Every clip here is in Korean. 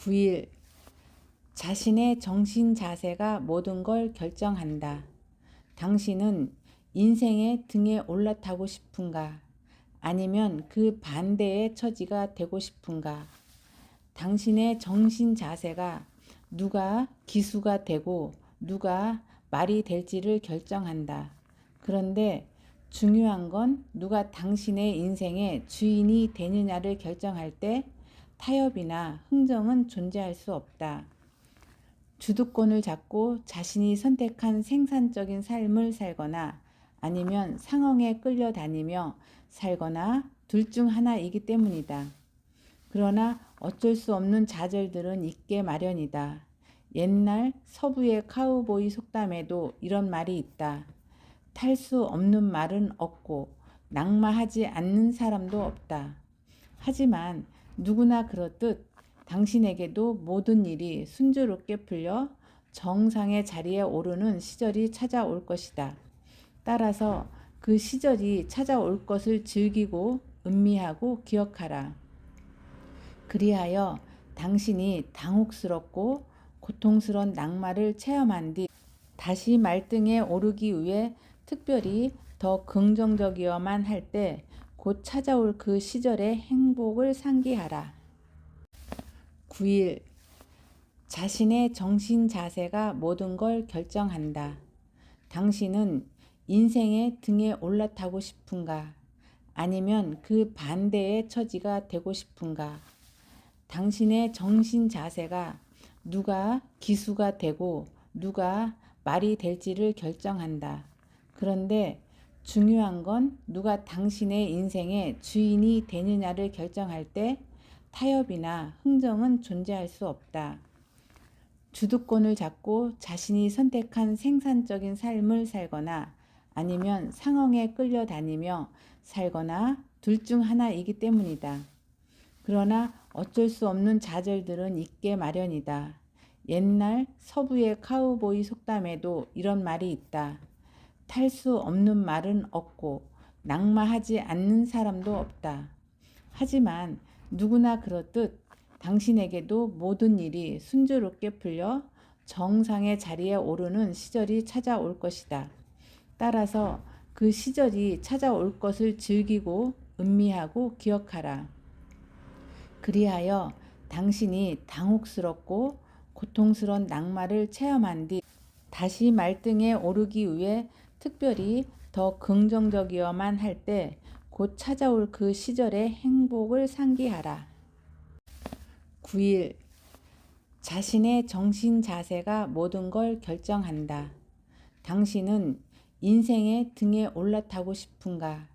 9일 자신의 정신 자세가 모든 걸 결정한다. 당신은 인생의 등에 올라타고 싶은가? 아니면 그 반대의 처지가 되고 싶은가? 당신의 정신 자세가 누가 기수가 되고 누가 말이 될지를 결정한다. 그런데 중요한 건 누가 당신의 인생의 주인이 되느냐를 결정할 때 타협이나 흥정은 존재할 수 없다. 주도권을 잡고 자신이 선택한 생산적인 삶을 살거나 아니면 상황에 끌려다니며 살거나 둘 중 하나이기 때문이다. 그러나 어쩔 수 없는 좌절들은 있게 마련이다. 옛날 서부의 카우보이 속담에도 이런 말이 있다. 탈 수 없는 말은 없고 낙마하지 않는 사람도 없다. 하지만 누구나 그렇듯 당신에게도 모든 일이 순조롭게 풀려 정상의 자리에 오르는 시절이 찾아올 것이다. 따라서 그 시절이 찾아올 것을 즐기고 음미하고 기억하라. 그리하여 당신이 당혹스럽고 고통스러운 낙마를 체험한 뒤 다시 말등에 오르기 위해 특별히 더 긍정적이어만 할 때 곧 찾아올 그 시절의 행복을 상기하라. 9일 자신의 정신 자세가 모든 걸 결정한다. 당신은 인생의 등에 올라타고 싶은가? 아니면 그 반대의 처지가 되고 싶은가? 당신의 정신 자세가 누가 기수가 되고 누가 말이 될지를 결정한다. 그런데 중요한 건 누가 당신의 인생의 주인이 되느냐를 결정할 때 타협이나 흥정은 존재할 수 없다. 주도권을 잡고 자신이 선택한 생산적인 삶을 살거나 아니면 상황에 끌려다니며 살거나 둘 중 하나이기 때문이다. 그러나 어쩔 수 없는 좌절들은 있게 마련이다. 옛날 서부의 카우보이 속담에도 이런 말이 있다. 탈수 없는 말은 없고 낙마하지 않는 사람도 없다. 하지만 누구나 그렇듯 당신에게도 모든 일이 순조롭게 풀려 정상의 자리에 오르는 시절이 찾아올 것이다. 따라서 그 시절이 찾아올 것을 즐기고 음미하고 기억하라. 그리하여 당신이 당혹스럽고 고통스러운 낙마를 체험한 뒤 다시 말등에 오르기 위해 특별히 더 긍정적이어만 할 때 곧 찾아올 그 시절의 행복을 상기하라. 9일 자신의 정신 자세가 모든 걸 결정한다. 당신은 인생의 등에 올라타고 싶은가?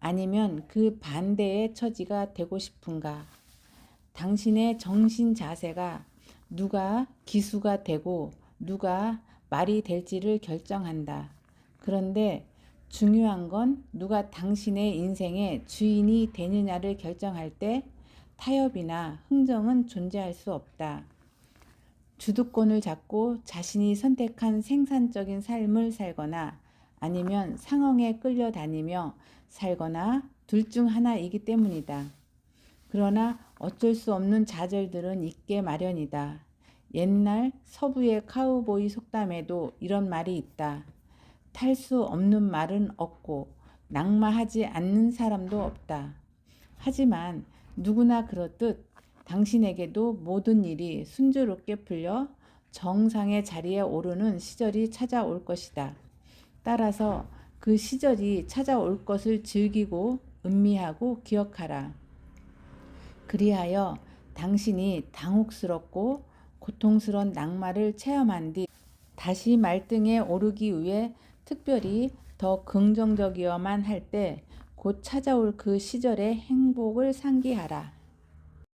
아니면 그 반대의 처지가 되고 싶은가? 당신의 정신 자세가 누가 기수가 되고 누가 말이 될지를 결정한다. 그런데 중요한 건 누가 당신의 인생의 주인이 되느냐를 결정할 때 타협이나 흥정은 존재할 수 없다. 주도권을 잡고 자신이 선택한 생산적인 삶을 살거나 아니면 상황에 끌려다니며 살거나 둘 중 하나이기 때문이다. 그러나 어쩔 수 없는 좌절들은 있게 마련이다. 옛날 서부의 카우보이 속담에도 이런 말이 있다. 탈수 없는 말은 없고 낙마하지 않는 사람도 없다. 하지만 누구나 그렇듯 당신에게도 모든 일이 순조롭게 풀려 정상의 자리에 오르는 시절이 찾아올 것이다. 따라서 그 시절이 찾아올 것을 즐기고 음미하고 기억하라. 그리하여 당신이 당혹스럽고 고통스러운 낙마를 체험한 뒤 다시 말등에 오르기 위해 특별히 더 긍정적이어만 할 때 곧 찾아올 그 시절의 행복을 상기하라.